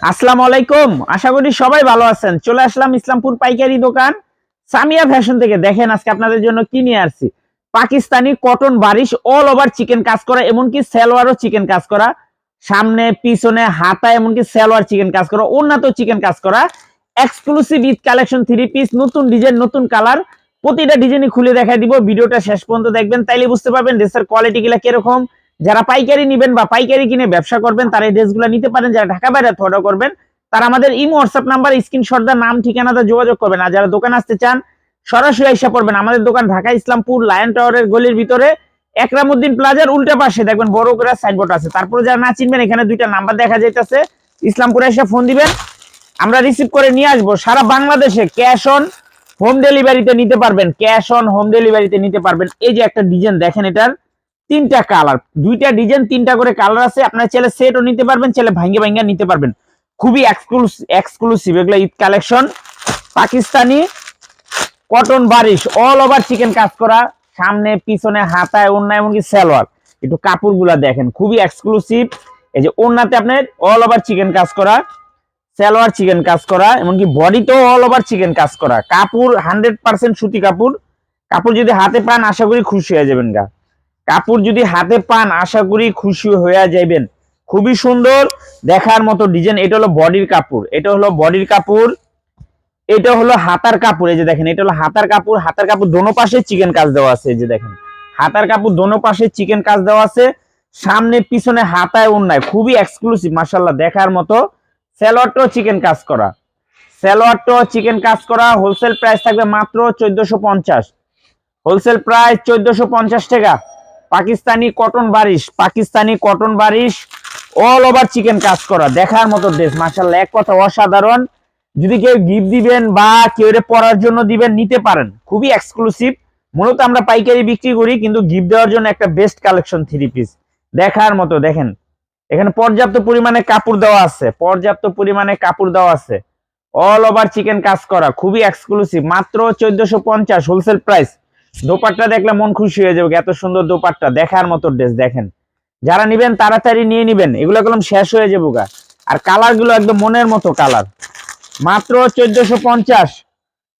আসসালামু আলাইকুম। আশা করি সবাই ভালো আছেন। চলে আসলাম ইসলামপুর পাইকারি দোকান। সামিয়া ফ্যাশন থেকে দেখেন আজকে আপনাদের জন্য কি নিয়ে আসছি। Pakistani cotton বারিশ all over chikan কাজ করা, এমনকি সালোয়ারও চিকেন কাজ করা। সামনে, পিছনে হাতা এমনকি সালোয়ার চিকেন কাজ করা উন্নত চিকেন কাজ করা। Exclusive Eid collection three piece নতুন ডিজাইন নতুন কালার প্রতিটা ডিজাইনই খুলে দেখাই দিব। ভিডিওটা শেষ পর্যন্ত দেখবেন, তাইলে বুঝতে পারবেন ড্রেসের কোয়ালিটি গুলা কীরকম। যারা পাইকারি নিবেন বা পাইকারি কিনে ব্যবসা করবেন, তারা এই ড্রেসগুলো নিতে পারেন। যারা ঢাকা বাইরে অর্ডার করবেন, তারা আমাদের ইমো হোয়াটসঅ্যাপ নাম্বার স্ক্রিনশট দা নাম ঠিকানাটা যোগাযোগ করবেন। আর যারা দোকান আসতে চান, সরাসরি এসে পড়বেন। আমাদের দোকান ঢাকা ইসলামপুর লায়ন টাওয়ারের গলির ভিতরে, একরামুদ্দিন প্লাজার উল্টা পাশে। দেখবেন বড় করে সাইনবোর্ড আছে। তারপরে যারা না চিনবেন, এখানে দুইটা নাম্বার দেখা যাইতেছে। ইসলামপুরে এসে ফোন দিবেন। আমরা রিসিভ করে নিয়ে আসব। সারা বাংলাদেশে ক্যাশ অন হোম ডেলিভারিতে নিতে পারবেন। ক্যাশ অন হোম ডেলিভারিতে নিতে পারবেন। এই যে একটা ডিজাইন দেখেন এটার। তিনটা কালার দুইটা ডিজাইন তিনটা করে কালার আছে। আপনার ছেলে সেটও নিতে পারবেন, ছেলে ভাঙ্গে ভাঙ্গে নিতে পারবেন। খুবই এক্সক্লুসিভ এগুলো Eid collection Pakistani cotton Bareeze all over chikan কাজ করা। সামনে, পিছনে, হাতায় ওন্না এমনকি সালোয়ার। একটু কাপড়গুলা দেখেন, খুবই এক্সক্লুসিভ এই যে ওন্নাতে আপনার অল ওভার চিকেন কাজ করা, সালোয়ার চিকেন কাজ করা, এমনকি বডিতেও অল ওভার চিকেন কাজ করা। কাপড় হান্ড্রেড পার্সেন্ট সুতি কাপড়। কাপড় যদি হাতে পান, আশা করি খুশি হয়ে যাবেন গা। কাপড় যদি হাতে পান, আশা করি খুশি হয়ে যাবেন খুবই সুন্দর দেখার মতো ডিজাইন এটা হলো বডির কাপড়, এটা হলো বডির কাপড়, এটা হলো হাতার কাপড়, এই যে দেখেন, এটা হলো হাতার কাপড় হাতার কাপড় দোনো পাশে চিকেন কাজ দেওয়া আছে, এই যে দেখেন। হাতার কাপড় দোনো পাশে চিকেন কাজ দেওয়া আছে, সামনে পিছনে হাতায় অন্যায় খুবই এক্সক্লুসিভ মাসাল্লাহ দেখার মতো। স্যালোয়ারটাও চিকেন কাজ করা। স্যালোয়ারটাও চিকেন কাজ করা হোলসেল প্রাইস থাকবে মাত্র চোদ্দশো পঞ্চাশ। হোলসেল প্রাইস চোদ্দশো পঞ্চাশ টাকা। Pakistani cotton Bareeze, Pakistani cotton Bareeze all over chikan কাজ করা, দেখার মতো ড্রেস মাসাল্লাহ এক কথা অসাধারণ। যদি কেউ গিফট দিবেন বা কেউ পরার জন্য দিবেন, নিতে পারেন। খুবই এক্সক্লুসিভ মূলত আমরা পাইকারি বিক্রি করি, কিন্তু গিফট দেওয়ার জন্য একটা বেস্ট কালেকশন থ্রি পিস দেখার মতো, দেখেন। এখানে পর্যাপ্ত পরিমাণে কাপড় দেওয়া আছে, পর্যাপ্ত পরিমাণে কাপড় দেওয়া আছে। অল ওভার চিকেন কাজ করা, খুবই এক্সক্লুসিভ মাত্র চোদ্দশো পঞ্চাশ হোলসেল প্রাইস দোপাট্টা দেখলে মন খুশি হয়ে যাবে, এত সুন্দর দোপাট্টা, দেখার মতো ড্রেস দেখেন। যারা নিবেন, তাড়াতাড়ি নিয়ে নিবেন, এগুলো একদম শেষ হয়ে যাব গা। আর কালারগুলো একদম মনের মতো কালার মাত্র চোদ্দশো পঞ্চাশ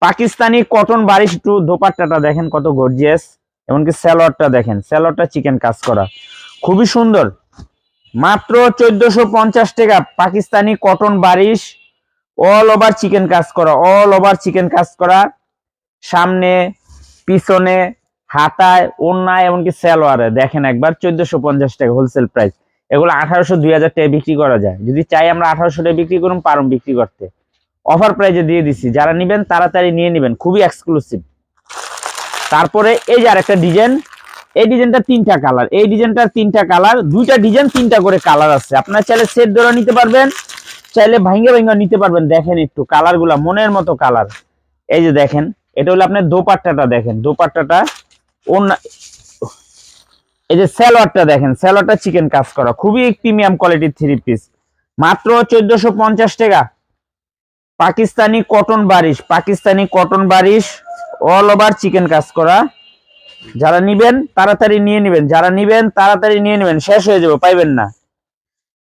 পাকিস্তানি কটন বারিশ টু দোপাট্টাটা, দেখেন কত গর্জিয়াস এমনকি স্যালোয়ারটা দেখেন স্যালোয়ারটা চিকেন কাজ করা। খুবই সুন্দর। মাত্র চোদ্দশো পঞ্চাশ টাকা Pakistani cotton Bareeze all over chikan কাজ করা অল ওভার চিকেন কাজ করা। সামনে পিছনে, হাতায় ওন্নায় এমনকি সালোয়ারে। দেখেন একবার, চোদ্দশো পঞ্চাশ টাকা হোলসেল প্রাইস এগুলো আঠারোশো, দুই হাজার টাকা বিক্রি করা যায়। যদি চাই আমরা আঠারোশো টাকা বিক্রি করুন পারুন বিক্রি করতে। অফার প্রাইজে দিয়ে দিছি। যারা নিবেন, তাড়াতাড়ি নিয়ে নেবেন। খুবই এক্সক্লুসিভ তারপরে এই যে আরেকটা ডিজাইন এই ডিজাইনটা তিনটা কালার এই ডিজাইনটার তিনটা কালার দুইটা ডিজাইন তিনটা করে কালার আছে। আপনার চাইলে সেট ধরে নিতে পারবেন, চাইলে ভাঙ্গে ভাঙ্গে নিতে পারবেন। দেখেন একটু কালারগুলা, মনের মতো কালার এই যে দেখেন এটা হলো আপনার দোপাট্টাটা দেখেন, দোপাট্টাটা অন্য, এই যে স্যালোয়ারটা দেখেন, স্যালোয়ারটা চিকেন কাজ করা, খুবই প্রিমিয়াম কোয়ালিটির থ্রি পিস। মাত্র চোদ্দশো পঞ্চাশ টাকা। Pakistani cotton Bareeze, Pakistani cotton Bareeze all over chikan কাজ করা। যারা নিবেন, তাড়াতাড়ি নিয়ে নেবেন, যারা নিবেন, তাড়াতাড়ি নিয়ে নেবেন, শেষ হয়ে যাব, পাইবেন না।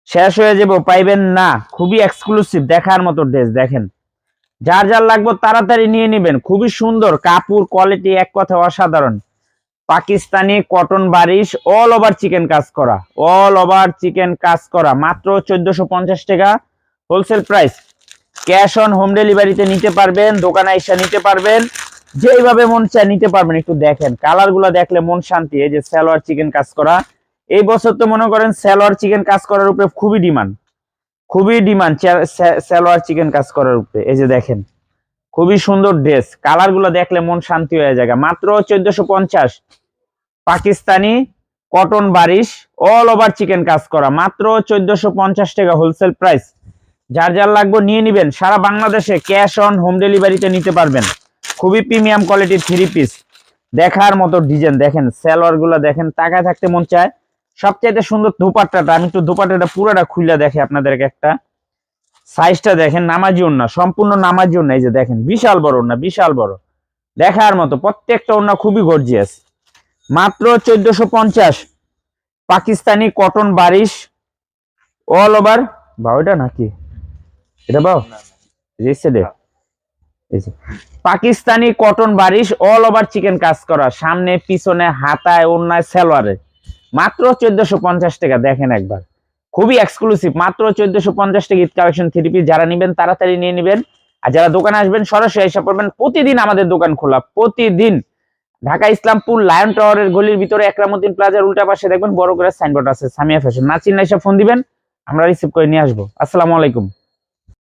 শেষ হয়ে যাব, পাইবেন না। খুবই এক্সক্লুসিভ দেখার মতো ড্রেস দেখেন। যার যার লাগবে তাড়াতাড়ি নিয়ে নেবেন। খুবই সুন্দর, কাপড় কোয়ালিটি এক কথা অসাধারণ। Pakistani cotton Bareeze all over chikan কাজ করা অল ওভার চিকেন কাজ করা। মাত্র চোদ্দশো পঞ্চাশ টাকা wholesale price cash on home ডেলিভারিতে নিতে পারবেন, দোকানে এসে নিতে পারবেন, যেইভাবে মন চায় নিতে পারবেন। একটু দেখেন কালারগুলা দেখলে মন শান্তি, এই যে সালোয়ার চিকেন কাজ করা। এই বছর তো মনে করেন সালোয়ার চিকেন কাজ করার উপরে খুবই ডিমান্ড খুবই ডিমান্ড সালোয়ার চিকেন কাজ করার উপরে। এই যে দেখেন, খুবই সুন্দর ড্রেস কালারগুলো দেখলে মন শান্তি হয়ে যায়। মাত্র চোদ্দশো পঞ্চাশ। Pakistani cotton Bareeze all over chikan কাজ করা। মাত্র চোদ্দশো পঞ্চাশ টাকা হোলসেল প্রাইস যার যার লাগবে নিয়ে নিবেন। সারা বাংলাদেশে ক্যাশ অন হোম ডেলিভারিতে নিতে পারবেন। খুবই প্রিমিয়াম কোয়ালিটির থ্রি পিস দেখার মতো ডিজাইন দেখেন, সালোয়ারগুলো দেখেন, তাকায় থাকতে মন চায়। সবচাইতে সুন্দর দুপাট্টাটা, আমি একটু দুপাট্টাটা পুরোটা খুলে দেখে আপনাদেরকে একটা। সাইজটা দেখেন, নামাজি ওন্না সম্পূর্ণ নামাজি ওন্না এই যে দেখেন, বিশাল বড় ওন্না বিশাল বড়। দেখার মতো, প্রত্যেকটা ওন্না খুবই গর্জিয়াস মাত্র চোদ্দশো পঞ্চাশ, Pakistani cotton Bareeze all over বা ওইটা নাকি? এটা যে। Pakistani cotton Bareeze all over chikan কাজ করা, সামনে, পিছনে, হাতায় অন্যায় সেলোয়ারে। মাত্র চোদ্দশো পঞ্চাশ টাকা, দেখেন একবার। খুবই এক্সক্লুসিভ মাত্র চোদ্দশো পঞ্চাশ টাকা ঈদ কালেকশন থ্রি পিস যারা নিবেন, তাড়াতাড়ি নিয়ে নেবেন। আর যারা দোকানে আসবেন, সরাসরি এসে পড়বেন। প্রতিদিন আমাদের দোকান খোলা, প্রতিদিন। ঢাকা ইসলামপুর লায়ন টাওয়ারের গলির ভিতরে একরামুদ্দিন প্লাজার উল্টা পাশে দেখবেন বড় করে সাইনবোর্ড আছে, সামিয়া ফ্যাশন না চিন্না এসে ফোন দিবেন, আমরা রিসিভ করে নিয়ে আসব। আসসালামু আলাইকুম।